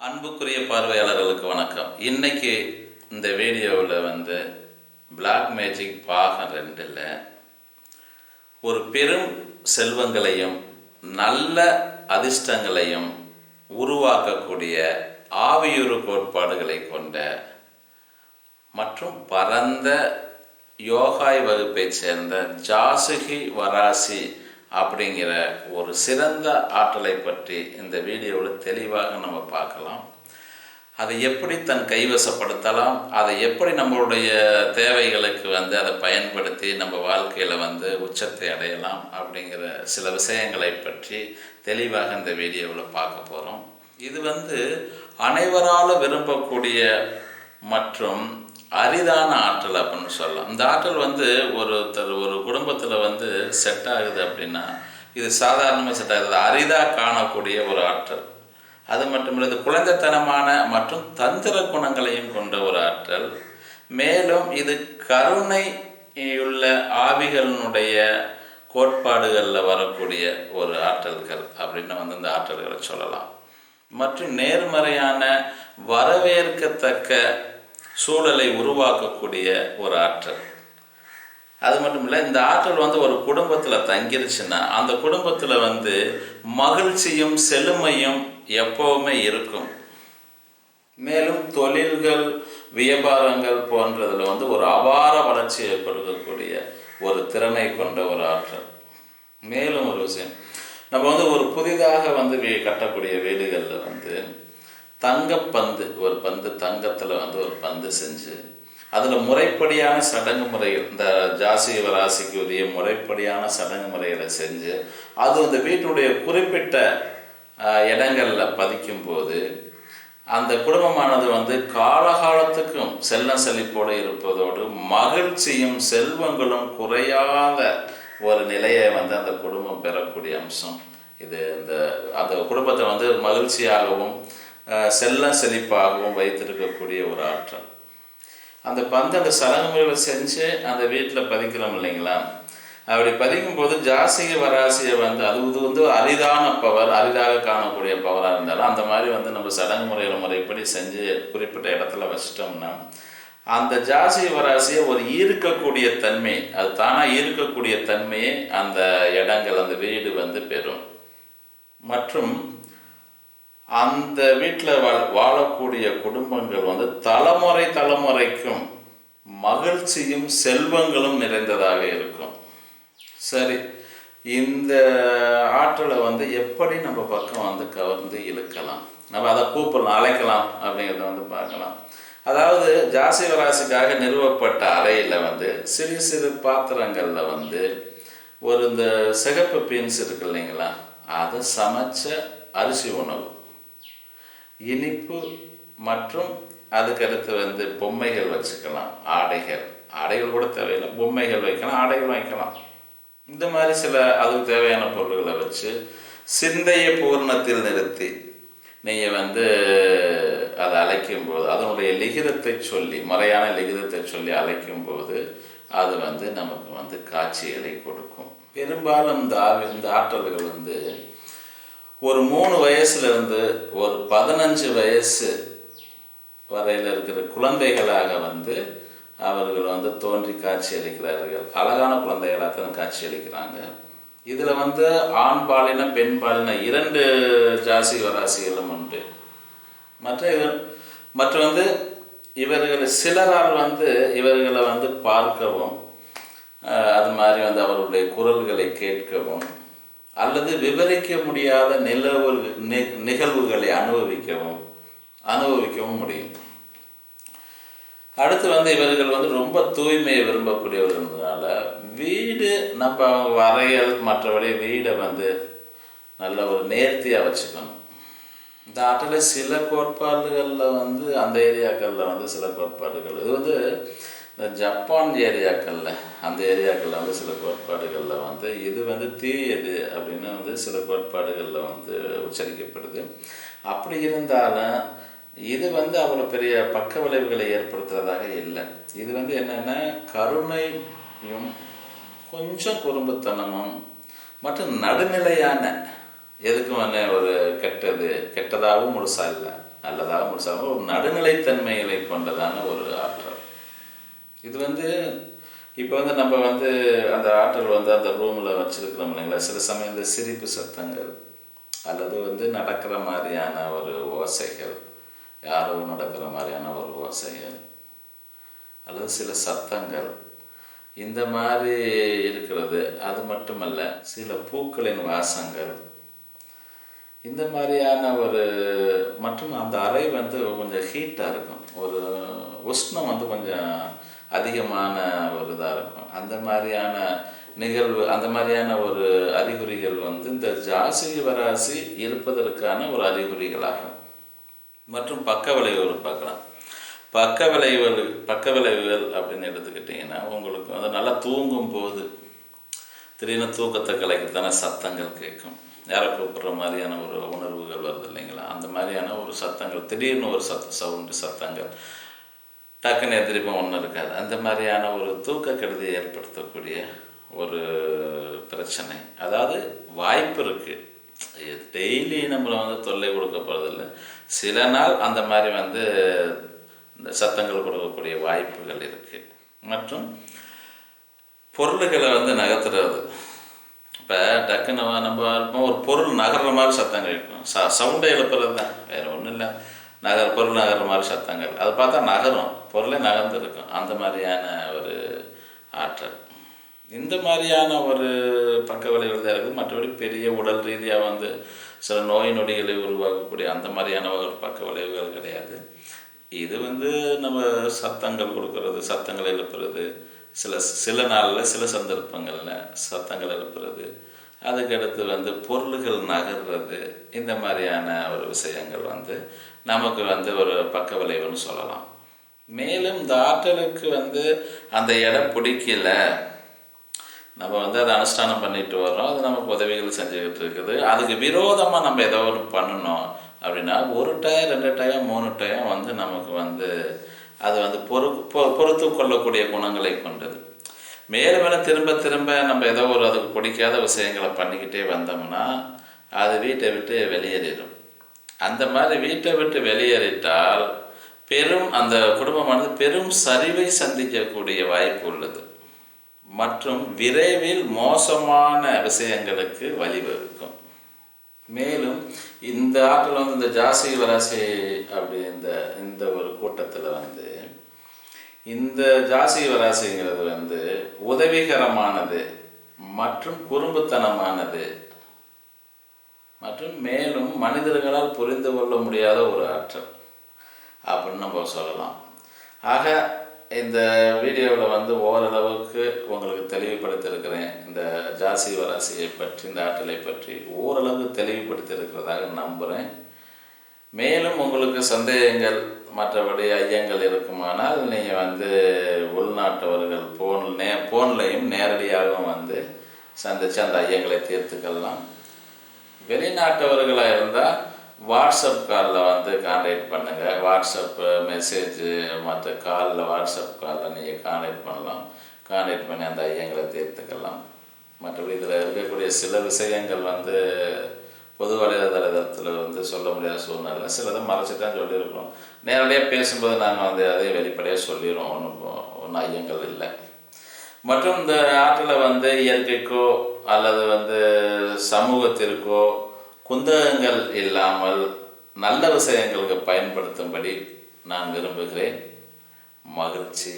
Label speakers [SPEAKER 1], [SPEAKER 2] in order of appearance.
[SPEAKER 1] அன்புக்குரிய பார்வையாளர்களுக்கு வணக்கம். இன்னைக்கு இந்த வீடியோவில் வந்து பிளாக் மேஜிக் பாகம் ரெண்டில் ஒரு பெரும் செல்வங்களையும் நல்ல அதிர்ஷ்டங்களையும் உருவாக்கக்கூடிய ஆவியுறு கோட்பாடுகளை கொண்ட மற்றும் பரந்த யோகாய் வகுப்பைச் சேர்ந்த ஜாசுகி வராசி அப்படிங்கிற ஒரு சிறந்த ஆற்றலை பற்றி இந்த வீடியோவில் தெளிவாக நம்ம பார்க்கலாம். அதை எப்படி தன் கைவசப்படுத்தலாம்? அதை எப்படி நம்மளுடைய தேவைகளுக்கு வந்து அதை பயன்படுத்தி நம்ம வாழ்க்கையில் வந்து உச்சத்தை அடையலாம் அப்படிங்கிற சில விஷயங்களை பற்றி தெளிவாக இந்த வீடியோவில் பார்க்க போகிறோம் இது வந்து அனைவரால் விரும்பக்கூடிய மற்றும் அரிதான ஆற்றல் அப்படின்னு சொல்லலாம். இந்த ஆற்றல் வந்து ஒருத்தர் ஒரு குடும்பத்தில் வந்து செட் ஆகுது அப்படின்னா இது சாதாரணமாக செட் ஆகுது. அரிதாக காணக்கூடிய ஒரு ஆற்றல். அது மட்டும் இல்லை குழந்தைத்தனமான மற்றும் தந்திர குணங்களையும் கொண்ட ஒரு ஆற்றல். மேலும் இது கருணை உள்ள ஆவிகளினுடைய கோட்பாடுகளில் வரக்கூடிய ஒரு ஆற்றல்கள் அப்படின்னு வந்து இந்த ஆற்றல்களை சொல்லலாம். மற்றும் நேர்மறையான வரவேற்கத்தக்க சூழலை உருவாக்கக்கூடிய ஒரு ஆற்றல். அது மட்டும் இல்லை இந்த ஆற்றல் வந்து ஒரு குடும்பத்தில் தங்கிருச்சுன்னா அந்த குடும்பத்தில் வந்து மகிழ்ச்சியும் செழுமையும் எப்போவுமே இருக்கும். மேலும் தொழில்கள் வியாபாரங்கள் போன்றதில் வந்து ஒரு அபார வளர்ச்சியை கொடுக்கக்கூடிய ஒரு திறமை கொண்ட ஒரு ஆற்றல். மேலும் ஒரு விஷயம் நம்ம வந்து ஒரு புதிதாக வந்து வீ- கட்டக்கூடிய வீடுகளில் வந்து தங்கப்பந்து ஒரு பந்து தங்கத்தில் வந்து ஒரு பந்து செஞ்சு அதில் முறைப்படியான சடங்கு முறைகள் இந்த ஜாசி ராசிக்கு உரிய முறைப்படியான சடங்கு முறைகளை செஞ்சு அது அந்த வீட்டுடைய குறிப்பிட்ட இடங்களில் பதிக்கும்போது பதிக்கும் போது அந்த குடும்பமானது வந்து காலகாலத்துக்கும் செல்ல செழிப்போடு இருப்பதோடு மகிழ்ச்சியும் செல்வங்களும் குறையாத ஒரு நிலையை வந்து அந்த குடும்பம் பெறக்கூடிய அம்சம். இது இந்த அந்த குடும்பத்தை வந்து மகிழ்ச்சியாகவும் செல்ல செழிப்பாகவும் வைத்திருக்கக்கூடிய ஒரு ஆற்றல். அந்த பந்து அந்த சடங்குகளை செஞ்சு அந்த வீட்டில் பதிக்கிறோம் இல்லைங்களா? அப்படி பதிக்கும் போது ஜாசிக வராசியை வந்து அது இது வந்து அரிதான பவர் அரிதாக காணக்கூடிய பவராக இருந்தாலும் அந்த மாதிரி வந்து நம்ம சடங்கு முறையில் முறைப்படி செஞ்சு குறிப்பிட்ட இடத்துல வச்சிட்டோம்னா அந்த ஜாசிக வராசியை ஒரு ஈர்க்கக்கூடிய தன்மை அது தானாக ஈர்க்கக்கூடிய தன்மையை அந்த இடங்கள் அந்த வீடு வந்து பெறும். மற்றும் அந்த வீட்டில் வா வாழக்கூடிய குடும்பங்கள் வந்து தலைமுறை தலைமுறைக்கும் மகிழ்ச்சியும் செல்வங்களும் நிறைந்ததாக இருக்கும். சரி இந்த ஆற்றலை வந்து எப்படி நம்ம பக்கம் வந்து கவர்ந்து இழுக்கலாம்? நம்ம அதை கூப்பிடலாம் அழைக்கலாம் அப்படிங்கிறத வந்து பார்க்கலாம். அதாவது ஜாசி ராசிக்காக நிறுவப்பட்ட அறையில் வந்து சிறு சிறு பாத்திரங்களில் வந்து ஒரு இந்த சிகப்பு பீன்ஸ் இருக்கு இல்லைங்களா? அதை சமைச்ச அரிசி உணவு. இனிப்பு மற்றும் அதுக்கடுத்து வந்து பொம்மைகள் வச்சுக்கலாம். ஆடைகள். ஆடைகள் கூட தேவையில்லை. பொம்மைகள் வைக்கலாம் ஆடைகள் வைக்கலாம் இந்த மாதிரி சில அதுக்கு தேவையான பொருள்களை வச்சு சிந்தைய பூர்ணத்தில் நிறுத்தி நீங்கள் வந்து அதை அழைக்கும் போது அதனுடைய லிகிதத்தை சொல்லி முறையான லிகிதத்தை சொல்லி அழைக்கும் போது அது வந்து நமக்கு வந்து காட்சிகளை கொடுக்கும். பெரும்பாலும் இந்த ஆவி இந்த ஆற்றல்கள் வந்து ஒரு மூணு வயசுலேருந்து ஒரு பதினஞ்சு வயசு வரையில் இருக்கிற குழந்தைகளாக வந்து அவர்கள் வந்து தோன்றி காட்சி அளிக்கிறார்கள். அழகான குழந்தைகளாக தான் காட்சி அளிக்கிறாங்க. இதில் வந்து ஆண் பாலின பெண் பாலின இரண்டு ஜாசி ராசிகளும் உண்டு. மற்ற மற்ற வந்து இவர்கள் சிலரால் வந்து இவர்களை வந்து பார்க்கவும் அது மாதிரி வந்து அவர்களுடைய குரல்களை கேட்கவும் அல்லது விவரிக்க முடியாத நிலவு நிகழ்வுகளை அனுபவிக்கவும் அனுபவிக்கவும் முடியும். அடுத்து வந்து இவர்கள் வந்து ரொம்ப தூய்மையை விரும்பக்கூடியவர்கள்னால வீடு நம்ம அவங்க வரையல் மற்றபடி வீடை வந்து நல்ல ஒரு நேர்த்தியாக வச்சுக்கணும். இந்த ஆற்றில் சில கோட்பாடுகளில் வந்து அந்த ஏரியாக்களில் வந்து சில கோட்பாடுகள். இது வந்து இந்த ஜப்பான் ஏரியாக்களில் அந்த ஏரியாக்களில் வந்து சில கோட்பாடுகளில் வந்து இது வந்து தீயது அப்படின்னு வந்து சில கோட்பாடுகளில் வந்து உச்சரிக்கப்படுது. அப்படி இருந்தாலும் இது வந்து அவ்வளோ பெரிய பக்க விளைவுகளை ஏற்படுத்துறதாக இல்லை. இது வந்து என்னென்னா கருணையும் கொஞ்சம் குறும்புத்தனமும் மற்றும் நடுநிலையான எதுக்கும் வந்து ஒரு கெட்டது கெட்டதாகவும் முழுசா இல்லை நல்லதாகவும் முழுசாகவும் ஒரு நடுநிலைத்தன்மைகளை கொண்டதான ஒரு ஆற்றல். இது வந்து இப்போ வந்து நம்ம வந்து அந்த ஆற்றல் வந்து அந்த ரூமில் வச்சுருக்கிறோம் இல்லைங்களா? சில சமயம் இந்த சிரிப்பு சத்தங்கள் அல்லது வந்து நடக்கிற மாதிரியான ஒரு ஓசைகள் யாரோ நடக்கிற மாதிரியான ஒரு ஓசைகள் அல்லது சில சத்தங்கள் இந்த மாதிரி இருக்கிறது. அது மட்டுமல்ல சில பூக்களின் வாசங்கள் இந்த மாதிரியான ஒரு மற்றும் அந்த அறை வந்து கொஞ்சம் ஹீட்டாக இருக்கும். ஒரு உஷ்ணம் வந்து கொஞ்சம் அதிகமான ஒரு இதாக இருக்கும். அந்த மாதிரியான நிகழ்வு அந்த மாதிரியான ஒரு அறிகுறிகள் வந்து இந்த ஜாசி வராசி இருப்பதற்கான ஒரு அறிகுறிகளாகும். மற்றும் பக்க விளைவுகள் பார்க்கலாம். பக்க விளைவுகள் பக்க விளைவுகள் அப்படின்னு எடுத்துக்கிட்டிங்கன்னா உங்களுக்கு வந்து நல்லா தூங்கும் போது திடீர்னு தூக்கத்தை கலைக்கத்தான சத்தங்கள் கேட்கும். யாரை கூப்பிட்ற மாதிரியான ஒரு உணர்வுகள் வருது இல்லைங்களா? அந்த மாதிரியான ஒரு சத்தங்கள் திடீர்னு ஒரு சத்த சவுண்டு சத்தங்கள் டக்குன்னு எதிரிப்பா ஒன்றும் இருக்காது. அந்த மாதிரியான ஒரு தூக்க கெடுதியை ஏற்படுத்தக்கூடிய ஒரு பிரச்சனை. அதாவது வாய்ப்பு இருக்குது டெய்லி நம்மளை வந்து தொல்லை கொடுக்க போகிறதில்ல சில நாள் அந்த மாதிரி வந்து இந்த சத்தங்கள் கொடுக்கக்கூடிய வாய்ப்புகள் இருக்குது மற்றும் பொருள்களை வந்து நகர்த்துறது. இப்போ டக்குன்னு நம்ம நம்ம ஒரு பொருள் நகர்ற மாதிரி சத்தம் கேட்கும் ச சவுண்டை எழுப்புறது தான் வேறு ஒன்றும் இல்லை. நகர் பொருள் நகர்ற மாதிரி சத்தங்கள். அதை பார்த்தா நகரும். பொருளே நகர்ந்துருக்கும். அந்த மாதிரியான ஒரு ஆற்றல். இந்த மாதிரியான ஒரு பக்க விளைவுகள் தான் இருக்குது. மற்றபடி பெரிய உடல் ரீதியாக வந்து சில நோய் நொடிகளை உருவாக்கக்கூடிய அந்த மாதிரியான ஒரு பக்க விளைவுகள் கிடையாது. இது வந்து நம்ம சத்தங்கள் கொடுக்கறது சத்தங்கள் எழுப்புறது சில சில நாளில் சில சந்தர்ப்பங்களில் சத்தங்கள் எழுப்புறது அதுக்கடுத்து வந்து பொருள்கள் நகர்றது இந்த மாதிரியான ஒரு விஷயங்கள் வந்து நமக்கு வந்து ஒரு பக்க விளைவுன்னு சொல்லலாம். மேலும் இந்த ஆற்றலுக்கு வந்து அந்த இடம் பிடிக்கல. நம்ம வந்து அதை அனுஷ்டானம் பண்ணிட்டு வர்றோம். அது நமக்கு உதவிகள் செஞ்சுக்கிட்டு இருக்குது. அதுக்கு விரோதமாக நம்ம ஏதோ ஒன்று பண்ணணும் அப்படின்னா ஒரு டயம் ரெண்டு டயம் மூணு டயம் வந்து நமக்கு வந்து அது வந்து பொறு பொ பொறுத்து கொள்ளக்கூடிய குணங்களை கொண்டது. மேலும் மேலும் திரும்ப திரும்ப நம்ம ஏதோ ஒரு அதுக்கு பிடிக்காத விஷயங்களை பண்ணிக்கிட்டே வந்தோம்னா அது வீட்டை விட்டு வெளியேறிடும். அந்த மாதிரி வீட்டை விட்டு வெளியேறிட்டால் பெரும் அந்த குடும்பமானது பெரும் சரிவை சந்திக்கக்கூடிய வாய்ப்பு உள்ளது. மற்றும் விரைவில் மோசமான விஷயங்களுக்கு வழிவகுக்கும். மேலும் இந்த ஆற்றில் வந்து இந்த ஜாசி வராசி அப்படி இந்த இந்த ஒரு கூட்டத்தில் வந்து இந்த ஜாசி வராசிங்கிறது வந்து உதவிகரமானது மற்றும் குறும்புத்தனமானது மற்றும் மேலும் மனிதர்களால் புரிந்து கொள்ள முடியாத ஒரு ஆற்றல் அப்படின்னு நம்ம சொல்லலாம். ஆக இந்த வீடியோவில் வந்து ஓரளவுக்கு உங்களுக்கு தெளிவுபடுத்தியிருக்கிறேன். இந்த ஜாசி வராசியை பற்றி இந்த ஆற்றலை பற்றி ஓரளவு தெளிவுபடுத்தியிருக்கிறதாக நம்புகிறேன் மேலும் உங்களுக்கு சந்தேகங்கள் மற்றபடி ஐயங்கள் இருக்குமானால் நீங்கள் வந்து உள்நாட்டவர்கள் போன் நே ஃபோன்லையும் நேரடியாகவும் வந்து சந்தித்து அந்த ஐயங்களை தீர்த்துக்கலாம் வெளிநாட்டவர்களாக இருந்தால் வாட்ஸ்அப் காலில் வந்து கான்டாக்ட் பண்ணுங்கள் வாட்ஸ்அப்பு மெசேஜு மற்ற காலில் வாட்ஸ்அப் காலில் நீங்கள் கான்டாக்ட் பண்ணலாம். கான்டாக்ட் பண்ணி அந்த ஐயங்களை தீர்த்துக்கலாம். மற்றபடி இதில் இருக்கக்கூடிய சில விஷயங்கள் வந்து பொது வலைதளத்தில் வந்து சொல்ல முடியாத சூழ்நிலை. சிலதை மறைச்சி தான் சொல்லியிருக்கிறோம் நேரடியாக பேசும்போது நாங்கள் வந்து அதே வெளிப்படையாக சொல்லிடுவோம். ஒன்றும் ஒன்றும் ஐயங்கள் இல்லை. மற்றும் இந்த ஆற்றில் வந்து இயற்கைக்கோ அல்லது வந்து சமூகத்திற்கோ குந்தகங்கள் இல்லாமல் நல்ல விஷயங்களுக்கு பயன்படுத்தும்படி நான் விரும்புகிறேன். மகிழ்ச்சி.